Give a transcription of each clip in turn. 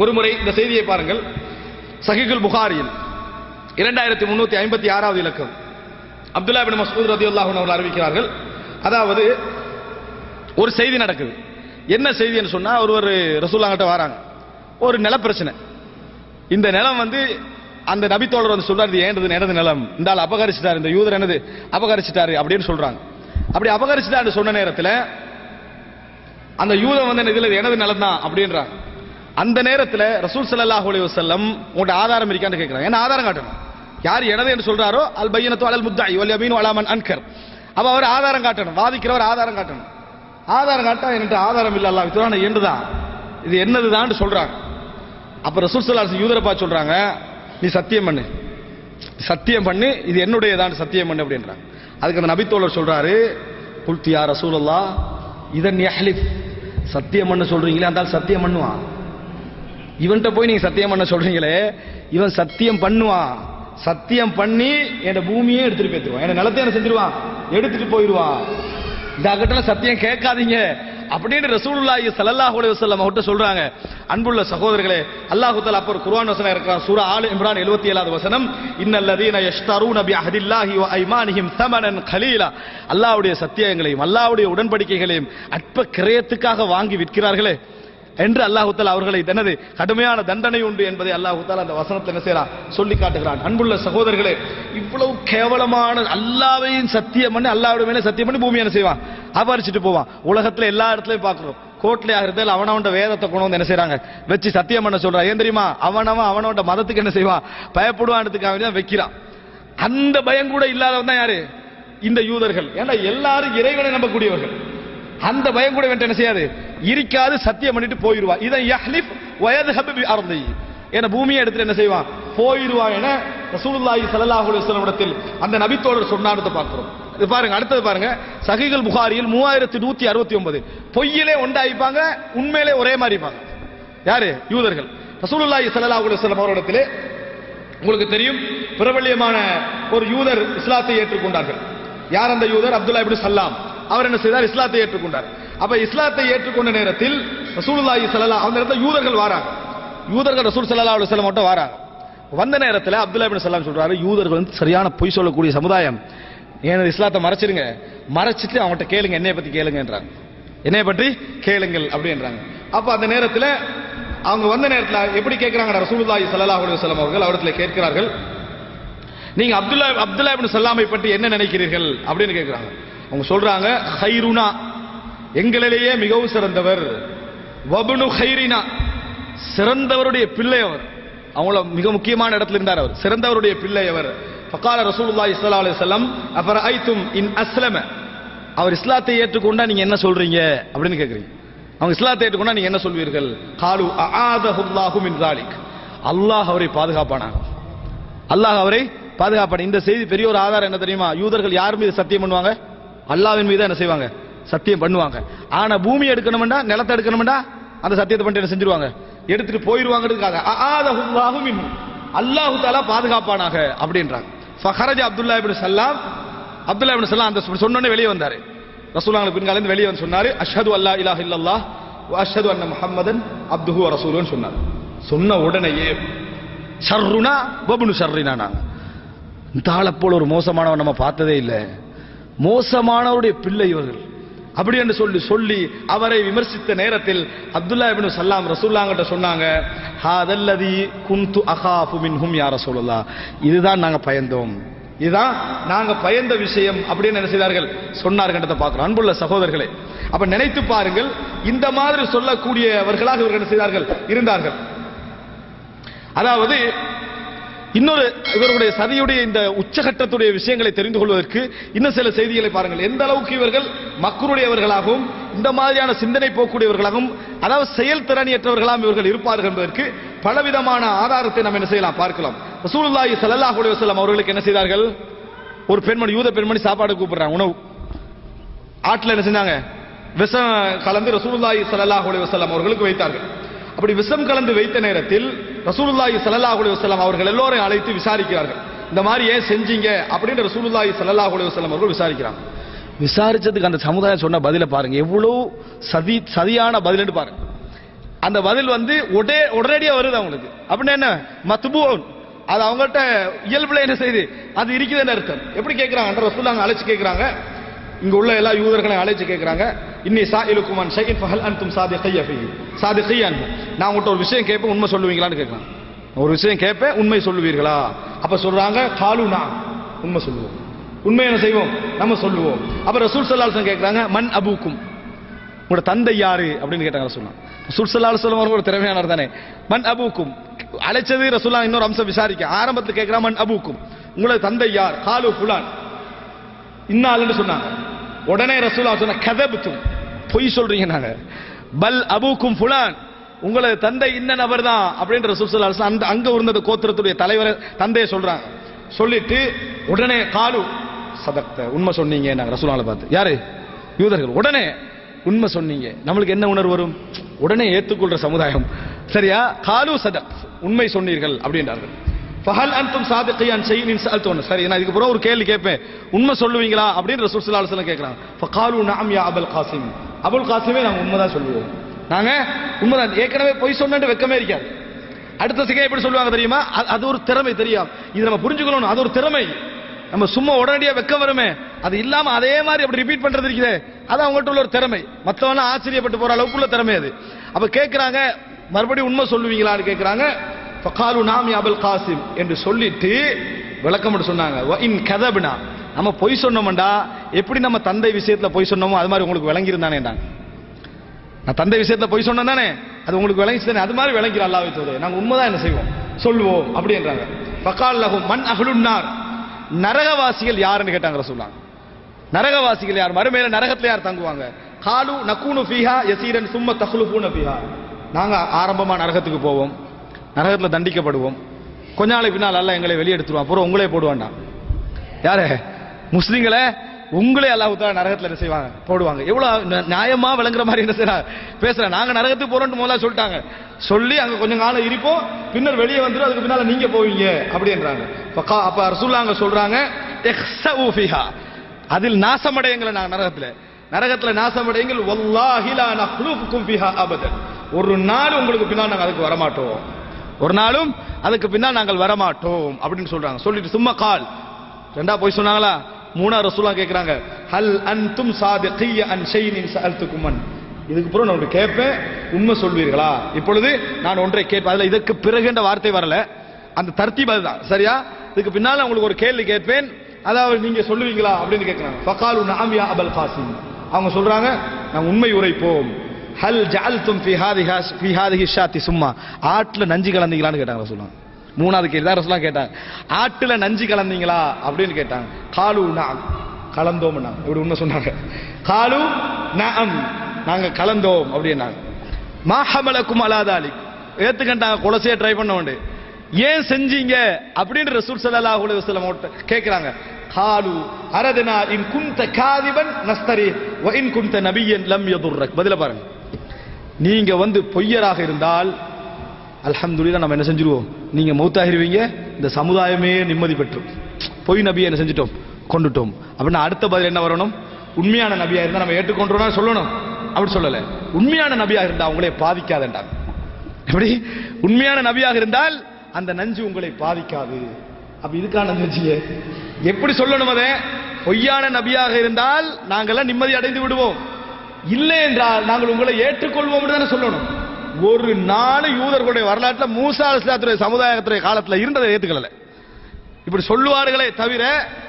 ஒரு முறை இந்த செய்தியை பாருங்கள். சஹிகுல் புகாரியில் இரண்டாயிரத்தி முன்னூத்தி ஐம்பத்தி ஆறாவது இலக்கம். அப்துல்லா பின் மசூத் ரதி அவர்கள் அறிவிக்கிறார்கள். அதாவது ஒரு செய்தி நடக்குது. என்ன செய்தின்னு சொன்னா ஒருவர் ரசூல்லாங்கிட்ட வராங்க. ஒரு நில பிரச்சனை இந்த நிலம் வந்து அந்த நபித்தோழர் வந்து சொல்றாரு ஏன்றது ஏண்டது எனது நிலம்? இந்த ஆள் அபகரிச்சிட்டாரு இந்த யூதர் என்னது? அபகரிச்சிட்டாரு அப்படின்னு சொல்றாங்க. அப்படி அபகரிச்சிட்டாரு சொன்ன நேரத்தில் அந்த யூதன் வந்து என்ன, எனது நிலம் தான் அப்படின்றாங்க. அந்த நேரத்தில் ரசூல் சல்லாஹ் அலி வசல்லம் உங்கள்கிட்ட ஆதாரம் இருக்கான்னு கேட்குறாங்க என்ன ஆதாரம் காட்டணும்? யார் எனது என்று சொல்றாரோ? அல் பையனத்து அலல் முத்தாய் வல் அமீன் அலாமன் அன்கர். அப்போ அவர் ஆதாரம் காட்டணும். வாதிக்கிறவர் ஆதாரம் காட்டணும். ஆதாரம் காட்டா என்கிட்ட ஆதாரம் இல்லை அல்லா வித்வான என்னதுதான் இது என்னதுதான் சொல்றாங்க. அப்போ ரசூல் ஸல்லல்லாஹு யூதரப்பா சொல்கிறாங்க சொல்றாங்க நீ சத்தியம் பண்ணு. சத்தியம் பண்ணு. இது என்னுடையதான் சத்தியம் பண்ணு அப்படின்றாங்க. அதுக்கு அந்த நபித்தோழர் சொல்றாரு புல்தியா ரசூலல்லா இதன் யஹ்லிஃப். சத்தியம் பண்ண சொல்றீங்களே அந்த சத்தியம் பண்ணுவான். இவன்கிட்ட போய் நீங்க சத்தியம் பண்ண சொல்றீங்களே இவன் சத்தியம் பண்ணுவான். சத்தியம் பண்ணி என் பூமியே எடுத்துட்டு போயிருவான் என் நிலத்தை என்ன செஞ்சிருவான்? எடுத்துட்டு போயிடுவான். இந்த அகட்டல சத்தியம் கேட்காதீங்க. அப்படின்னு ரசூலுல்லாஹி சல்லல்லாஹு அலைஹி வஸல்லம் அவர்கிட்ட சொல்றாங்க. அன்புள்ள சகோதரர்களே அல்லாஹ் தஆலா அப்பர் குர்ஆன் வசனம் இருக்கான் சூரா ஆல் இம்ரான் 77வது வசனம். இன்னல்லதீன யஷ்தரூன பிஅஹதில்லாஹி வ ஐமானிஹிம் தமனன் கலீலா. அல்லாஹ்வுடைய சத்தியங்களையும் அல்லாஹ்வுடைய உடன்படிக்கைகளையும் அற்ப கிரயத்துக்காக வாங்கி விற்கிறார்களே. என்று அல்லாஹுத்தால் அவர்களை தனது கடுமையான தண்டனை உண்டு என்பதை அல்லாஹுத்தால் அந்த வசனத்தை என்ன செய்யறான் சொல்லி காட்டுகிறான். அன்புள்ள சகோதரர்களே இவ்வளவு கேவலமான அல்லாவையும் சத்தியம் பண்ணி அல்லாவோட மேலே சத்தியம் பண்ணி பூமி என்ன செய்வான்? அபரிச்சிட்டு போவான். உலகத்துல எல்லா இடத்துலயும் பார்க்குறோம். கோட்ல இருந்தால் அவனவன் வேதத்தை கொண்டு வந்து என்ன செய்யறாங்க வச்சு சத்தியம் பண்ண சொல்றான் ஏன் தெரியுமா? அவனவன் அவனோட மதத்துக்கு என்ன செய்வான்? பயப்படுவான்றதுக்காக தான் வைக்கிறான். அந்த பயம் கூட இல்லாதவன் தான் யாரு? இந்த யூதர்கள். ஏன்னா எல்லாரும் இறைவனை நம்பக்கூடியவர்கள். அந்த பயம் கூட வேண்ட என்ன செய்யாது? இருக்காது சத்தியம் பண்ணிட்டு போயிருவா. இதை யஹ்லிப் வயது ஹபி அர்தி. என பூமியை எடுத்துட்டு என்ன செய்வான்? போயிருவான் என ரசூலுல்லாஹி ஸல்லல்லாஹு அலைஹி வஸல்லம் இடத்தில் அந்த நபித்தோழர் சொன்னார்னு பார்க்கிறோம். இது பாருங்க அடுத்தது பாருங்க. சகிகள் புகாரியில் மூவாயிரத்தி நூத்தி அறுபத்தி ஒன்பது. பொய்யிலே ஒண்டாயிப்பாங்க உண்மையிலே ஒரே மாதிரி இருப்பாங்க. யாரு? யூதர்கள். ரசூலுல்லாஹி ஸல்லல்லாஹு அலைஹி வஸல்லம் அவரிடத்திலே உங்களுக்கு தெரியும் பிரபல்யமான ஒரு யூதர் இஸ்லாத்தை ஏற்றுக்கொண்டார்கள். யார் அந்த யூதர்? அப்துல்லா இப்படி சல்லாம். அவர் என்ன செய்தார்? இஸ்லாத்தை ஏற்றுக்கொண்டார். அப்ப இஸ்லாத்தை ஏற்றுக்கொண்ட நேரத்தில் ரசூலுல்லாஹி ஸல்லல்லாஹு அந்த இடத்துல யூதர்கள் வராங்க. யூதர்கள் ரசூல் ஸல்லல்லாஹு அலைஹி வஸல்லம் மட்டும் வராங்க. வந்த நேரத்தில் அப்துல்லா இப்னு சல்லாம் சொல்றாரு யூதர்கள் வந்து சரியான பொய் சொல்லக்கூடிய சமுதாயம். எனது இஸ்லாத்தை மறைச்சிருங்க? மறைச்சிட்டு அவங்கள்ட்ட கேளுங்க என்னைய பத்தி கேளுங்கன்றாங்க. என்னைய பற்றி கேளுங்கள் அப்படின்றாங்க. அப்ப அந்த நேரத்தில் அவங்க வந்த நேரத்தில் எப்படி கேட்கிறாங்க ரசூலுல்லாஹி ஸல்லல்லாஹு அலைஹி வஸல்லம் அவர்கள்? அவரிடத்தில் கேட்கிறார்கள் நீங்க அப்துல்லா அப்துல்லா இப்னு சல்லாமை பற்றி என்ன நினைக்கிறீர்கள்? அப்படின்னு கேட்கிறாங்க அவங்க சொல்றாங்க ஹைருனா எங்களிலேயே மிகவும் சிறந்தவர். வபுனு ஹைரினா சிறந்தவருடைய பிள்ளை அவர். அவங்கள மிக முக்கியமான இடத்துல இருந்தார் அவர். சிறந்தவருடைய பிள்ளை அவர். பக்கால ஃபக்கால ரசூலுல்லாஹி ஸல்லல்லாஹு அலைஹி வஸல்லம் அஃபரஐத்தும் இன் அஸ்லம? அவர் இஸ்லாத்தை ஏற்றுக்கொண்டா நீங்க என்ன சொல்றீங்க? அப்படின்னு கேட்குறீங்க அவங்க இஸ்லாத்தை ஏற்றுக்கொண்டா நீங்க என்ன சொல்வீர்கள்? காலு அஆதஹுல்லாஹு மின் ஸாலிக். அல்லாஹ் அவரை பாதுகாப்பானாக. அல்லாஹ் அவரை பாதுகாப்பான இந்த செய்தி பெரிய ஒரு ஆதாரம் என்ன தெரியுமா? யூதர்கள் யார் மீது சத்தியம் பண்ணுவாங்க? அல்லாவின் மீது என்ன செய்வாங்க? சத்தியம் பண்ணுவாங்க. ஆனா பூமி எடுக்கணும்டா நிலத்தை எடுக்கணும்டா அந்த சத்தியத்தை பண்ணிட்டு என்ன செஞ்சிருவாங்க? எடுத்துட்டு போயிருவாங்கிறதுக்காக அல்லாஹு தாலா பாதுகாப்பானாக அப்படின்றாங்க. ஃபஹரஜ அப்துல்லா இப்னு சல்லாம் அப்துல்லா இப்னு சல்லாம் அந்த சொன்னோடனே வெளியே வந்தாரு. ரசூலாங்க பின்கால இருந்து வெளியே வந்து சொன்னாரு அஷ்ஹது அல்லா இலாஹ இல்லல்லா வ அஷ்ஹது அன்ன முஹம்மதன் அப்துஹு ரசூலுன்னு சொன்னார். சொன்ன உடனேயே ஷர்ருனா பபுனு ஷர்ரினா நாங்க. இந்த ஆளை போல ஒரு மோசமானவன் நம்ம பார்த்ததே இல்லை. மோசமானவருடைய பிள்ளை இவர்கள். அப்படி என்று சொல்லி சொல்லி அவரை விமர்சித்த நேரத்தில் அப்துல்லா இபின் சல்லாம் ரசூல்லாங்கிட்ட சொன்னாங்க ஹாதல்லதி குந்து அகாஃபு மின்ஹும் யா சொல்லலாம் இதுதான் நாங்கள் பயந்தோம். இதுதான் நாங்கள் பயந்த விஷயம் அப்படின்னு என்ன செய்தார்கள்? சொன்னார்கின்றத பார்க்குறோம். அன்புள்ள சகோதரர்களே அப்ப நினைத்து பாருங்கள் இந்த மாதிரி சொல்லக்கூடியவர்களாக இவர்கள் என்ன செய்தார்கள்? இருந்தார்கள். அதாவது இன்னொரு இவர்களுடைய சதியுடைய இந்த உச்சகட்டத்துடைய விஷயங்களை தெரிந்து கொள்வதற்கு இன்னும் சில செய்திகளை பாருங்கள். எந்த அளவுக்கு இவர்கள் மக்களுடையவர்களாகவும் இந்த மாதிரியான சிந்தனை போக்கூடியவர்களாகவும் அதாவது செயல்திறனியற்றவர்களாகவும் இவர்கள் இருப்பார்கள் என்பதற்கு பலவிதமான ஆதாரத்தை நம்ம என்ன செய்யலாம்? பார்க்கலாம். ரசூலுல்லாஹி ஸல்லல்லாஹு அலைஹி வஸல்லம் அவர்களுக்கு என்ன செய்தார்கள்? ஒரு பெண்மணி யூத பெண்மணி சாப்பாடு கூப்பிடுறாங்க உணவு. ஆட்டில் என்ன செஞ்சாங்க? விஷம் கலந்து ரசூலுல்லாஹி ஸல்லல்லாஹு அலைஹி வஸல்லம் அவர்களுக்கு வைத்தார்கள். அப்படி விஷம் கலந்து வைத்த நேரத்தில் ரசூலுல்லாஹி ஸல்லல்லாஹு அலைஹி வஸல்லம் அவர்கள் எல்லோரையும் அழைத்து விசாரிக்கிறார்கள். இந்த மாதிரி ஏன் செஞ்சீங்க? அப்படின்னு ரசூலுல்லாஹி ஸல்லல்லாஹு அலைஹி வஸல்லம் அவர்கள் விசாரிக்கிறாங்க. விசாரிச்சதுக்கு அந்த சமுதாயம் சொன்ன பதிலை பாருங்க. எவ்வளவு சதி சதியான பதில்னு பாருங்க. அந்த பதில் வந்து உடே உடனடியாக வருது அவங்களுக்கு. அப்படின்னு என்ன? மத்பூன். அது அவங்கள்ட்ட இயல்புல என்ன செய்யுது அது இருக்குதுன்னு அர்த்தம். எப்படி கேட்குறாங்க அந்த ரசூலாங்க அழைச்சி கேட்குறாங்க இங்க உள்ள எல்லா யூதர்களையும் அழைச்சு கேட்கிறாங்க இன்னி சா இலுக்குமான் ஷைன் ஃபஹல் அன்தும் கையஃபி சாதி கையான் நான் உங்கள்கிட்ட ஒரு விஷயம் கேட்பேன் உண்மை சொல்லுவீங்களான்னு கேட்குறான் ஒரு விஷயம் கேட்பேன் உண்மை சொல்லுவீர்களா? அப்ப சொல்றாங்க காலு நான். உண்மை சொல்லுவோம். உண்மை என்ன செய்வோம்? நம்ம சொல்லுவோம். அப்ப ரசூல் சல்லாசன் கேட்கிறாங்க மண் அபூக்கும். உங்களோட தந்தை யாரு? அப்படின்னு கேட்டாங்க ரசூல்லா ரசூல் சல்லா ஒரு திறமையானவர் தானே. மண் அபூக்கும். அழைச்சது ரசூல்லா இன்னொரு அம்சம் விசாரிக்க. ஆரம்பத்தில் கேட்கிறா மண் அபூக்கும். உங்களோட தந்தை யார்? காலு புலான் இன்னாலுன்னு சொன்னாங்க. உடனே ரசூலா சொன்ன கதபுத்தும். பொய் சொல்றீங்க நாங்க. பல் அபூக்கும் ஃபுலான். உங்களது தந்தை இன்ன நபர் தான் அப்படின்ற ரசூல் அந்த அங்க இருந்த கோத்திரத்துடைய தலைவர் தந்தையை சொல்றாங்க. சொல்லிட்டு உடனே காலு சதக்த உண்மை சொன்னீங்க. நாங்க ரசூலால பார்த்து. யாரு? யூதர்கள். உடனே உண்மை சொன்னீங்க. நம்மளுக்கு என்ன உணர்வு வரும்? உடனே ஏற்றுக்கொள்ற சமுதாயம். சரியா? காலு சதக் உண்மை சொன்னீர்கள் அப்படின்றார்கள். ஃபஹல் அன்தும் சாதிகையான் செய்யின் சஅல்துன சரி நான் இதுக்கு பிறகு ஒரு கேள்வி கேட்பேன் உண்மை சொல்லுவீங்களா அப்படின்னு ரசூல் ஸல்லல்லாஹு அலுவலம் வஸல்லம் ஃபகாலு நாம் யா அபுல் காசிம் அபுல் காசிமே உண்மை உண்மைதான் சொல்லுவோம் நாங்கள் உண்மைதான் ஏற்கனவே பொய் சொன்னேன்னு வெக்கமே இருக்காது அடுத்த சிகை எப்படி சொல்லுவாங்க தெரியுமா? அது- அது ஒரு திறமை தெரியும் இது நம்ம புரிஞ்சுக்கணும். அது ஒரு திறமை. நம்ம சும்மா உடனடியாக வெக்க வருமே. அது இல்லாம அதே மாதிரி அப்படி ரிப்பீட் பண்றது இருக்குதே. அது அவங்கள்ட்ட உள்ள ஒரு திறமை. மத்தவங்க ஆச்சரியப்பட்டு போற அளவுக்குள்ள திறமை அது. அப்ப கேட்குறாங்க மறுபடியும் உண்மை சொல்லுவீங்களான்னு கேட்குறாங்க ஃபகாலு நாம் அபுல் காசிம் என்று சொல்லிட்டு விளக்கம் சொன்னாங்க. இன் கதபினா நம்ம பொய் சொன்னோம்டா எப்படி நம்ம தந்தை விஷயத்துல பொய் சொன்னோமோ அது மாதிரி உங்களுக்கு விளங்கி நான் தந்தை விஷயத்தில் பொய் சொன்னேன் தானே? அது உங்களுக்கு விளங்கிச்சு தானே அது மாதிரி விளங்கிற அல்லாஹ்வை நாங்கள் உண்மை உண்மைதான் என்ன செய்வோம்? சொல்லுவோம் அப்படின்றாங்க ஃபகால் லகும் மன் அகலுன்னார் நரகவாசிகள் யாருன்னு கேட்டாங்க ரசூலுல்லாஹ். நரகவாசிகள் யார்? மறுமையில நரகத்தில் யார் தங்குவாங்க? காலு நக்கூனு ஃபீஹா யசீரன் சும்ம தஹ்லுஃபூன ஃபீஹா நாங்கள் ஆரம்பமாக நரகத்துக்கு போவோம். நரகத்தில் தண்டிக்கப்படுவோம். கொஞ்ச நாளைக்கு பின்னால் அல்ல எங்களை வெளியெடுத்துருவான். அப்புறம் உங்களே போடுவான்டா. யாரு? முஸ்லிம்களை உங்களே அல்லாஹ் நரகத்தில் என்ன செய்வாங்க? போடுவாங்க. எவ்வளோ நியாயமாக விளங்குற மாதிரி என்ன செய்யறாங்க பேசுகிறேன் நாங்கள் நரகத்துக்கு போகிறோன்ட்டு முதல்ல சொல்லிட்டாங்க. சொல்லி அங்கே கொஞ்சம் காலம் இருப்போம். பின்னர் வெளியே வந்துடும் அதுக்கு பின்னால் நீங்கள் போவீங்க. அப்படின்றாங்க. இப்போ அப்போ ரசூலுல்லாஹ் அங்கே சொல்கிறாங்க இஹ்ஸஉ ஃபீஹா. அதில் நாசமடையுங்கள் நாங்கள் நரகத்தில். நரகத்தில் நாசமடையுங்கள் ஒல்லாஹிலா லா ஃபிஹா ஃபீஹா அபதன். ஒரு நாள் உங்களுக்கு பின்னால் நாங்கள் அதுக்கு வரமாட்டோம். ஒரு நாளும் அதுக்கு பின்னால் நாங்கள் வரமாட்டோம் அப்படின்னு சொல்றாங்க. சொல்லிட்டு சும்மா கால். ரெண்டா போய் சொன்னாங்களா? மூணா ரசூலா கேட்கிறாங்க ஹல் அன்தும் சாதிகிய அன் ஷைனின் சஅல்துகுமன். இதுக்கு அப்புறம் நான் ஒன்று கேட்பேன். உண்மை சொல்வீர்களா? இப்பொழுது நான் ஒன்றை கேட்பேன். அதில் இதற்கு பிறகுன்ற வார்த்தை வரல. அந்த தர்த்தீப் அதுதான். சரியா? இதுக்கு பின்னால் உங்களுக்கு ஒரு கேள்வி கேட்பேன். அதாவது நீங்க சொல்லுவீங்களா? அப்படின்னு கேட்கிறாங்க ஃபகாலு நஅம் யா அபல் காசிம். அவங்க சொல்றாங்க நான் உண்மை உரைப்போம். ஹல் ஜஅல்தும் ஃபி ஹாதிஹா ஷாத்தி சும்மா. ஆட்டுல நஞ்சு கலந்தீங்களான்னு கேட்டாங்க ரசூலாம் மூணாவது கேள்வி தான் ரசூலாம் கேட்டாங்க. ஆட்டுல நஞ்சு கலந்தீங்களா? அப்படின்னு கேட்டாங்க. காலு நாம் கலந்தோம் இப்படி உண்மை சொன்னாங்க. காலு நாம் நாங்க கலந்தோம். அப்படின்னாங்க. மாஹமலக்கும் அலாதாலி ஏத்துக்கண்டாங்க கொலசைய ட்ரை பண்ண உண்டு ஏன் செஞ்சீங்க? அப்படின்னு ரசூல் சல்லா அலைஹி வஸல்லம் கேக்குறாங்க. காலு அரதனா இன் குந்த காதிபன் நஸ்தரி வ இன் குன்த நபியன் லம் யதுர்ரக். பதில பாருங்க. நீங்க வந்து பொய்யராக இருந்தால் அலமதுல்லா நம்ம என்ன செஞ்சிருவோம்? நீங்க மௌத்தாகிருவீங்க இந்த சமுதாயமே நிம்மதி பெற்றும். பொய் நபியை என்ன செஞ்சிட்டோம்? கொண்டுட்டோம். அப்படின்னா அடுத்த பதில் என்ன வரணும்? உண்மையான நபியா இருந்தால் நம்ம ஏற்றுக்கொண்டோம்னா சொல்லணும். அப்படி சொல்லல. உண்மையான நபியாக இருந்தால் அவங்களே பாதிக்காதேன்டாங்க எப்படி? உண்மையான நபியாக இருந்தால் அந்த நஞ்சு உங்களை பாதிக்காது. அப்ப இதுக்கான நஞ்சிய எப்படி சொல்லணும் அதை? பொய்யான நபியாக இருந்தால் நாங்கெல்லாம் நிம்மதி அடைந்து விடுவோம். இல்லை என்றால் நாங்கள் உங்களை ஏற்றுக்கொள்வோம் தானே சொல்லணும். ஒரு நாள் யூதர்களுடைய வரலாற்றில் மூசா அலிஸ்லாத்துடைய சமுதாயத்துடைய காலத்தில் இருந்ததை ஏத்துக்கல இப்படி சொல்லுவார்களே தவிர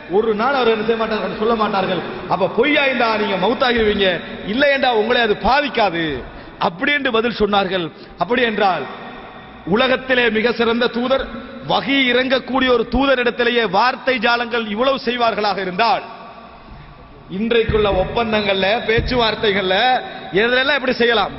ஒரு நாள் அவர் என்ன செய்ய மாட்டார்கள் சொல்ல மாட்டார்கள். அப்ப பொய்யா இருந்தா நீங்க மவுத்தாகிருவீங்க இல்லை என்றா உங்களை அது பாதிக்காது. அப்படி என்று பதில் சொன்னார்கள். அப்படி என்றால் உலகத்திலே மிக சிறந்த தூதர் வகி இறங்கக்கூடிய ஒரு தூதரிடத்திலேயே வார்த்தை ஜாலங்கள் இவ்வளவு செய்வார்களாக இருந்தால் இன்றைக்குள்ள ஒப்பந்தங்கள்ல பேச்சுவார்த்தைகள்ல எதெல்லாம் எப்படி செய்யலாம்?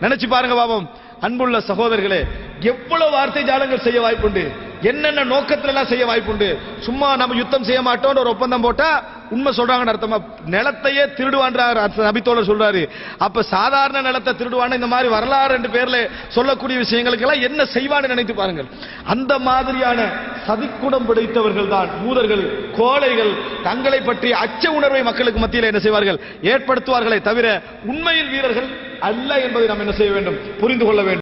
நினைச்சு பாருங்க பாபம் அன்புள்ள சகோதரர்களே எவ்வளவு வார்த்தை ஜாலங்கள் செய்ய வாய்ப்புண்டு? என்னென்ன நோக்கத்துல எல்லாம் செய்ய வாய்ப்புண்டு? சும்மா நம்ம யுத்தம் செய்ய மாட்டோம்னு ஒரு ஒப்பந்தம் போட்டா உண்மை சொல்றாங்கன்னு அர்த்தமா? நிலத்தையே திருடுவான்றார் நபித்தோழர் சொல்றாரு. அப்ப சாதாரண நிலத்தை திருடுவான்னு இந்த மாதிரி வரலாறு ரெண்டு பேர்ல சொல்லக்கூடிய விஷயங்களுக்கு எல்லாம் என்ன செய்வான்னு நினைத்து பாருங்கள். அந்த மாதிரியான சதிக்குடம் பிடித்தவர்கள் தான் மூதர்கள் கோழைகள் தங்களை பற்றி அச்ச உணர்வை மக்களுக்கு மத்தியில் என்ன செய்வார்கள்? ஏற்படுத்துவார்களே தவிர உண்மையில் வீரர்கள் அல்ல என்பதை நாம் என்ன செய்ய வேண்டும்? புரிந்து கொள்ள வேண்டும்.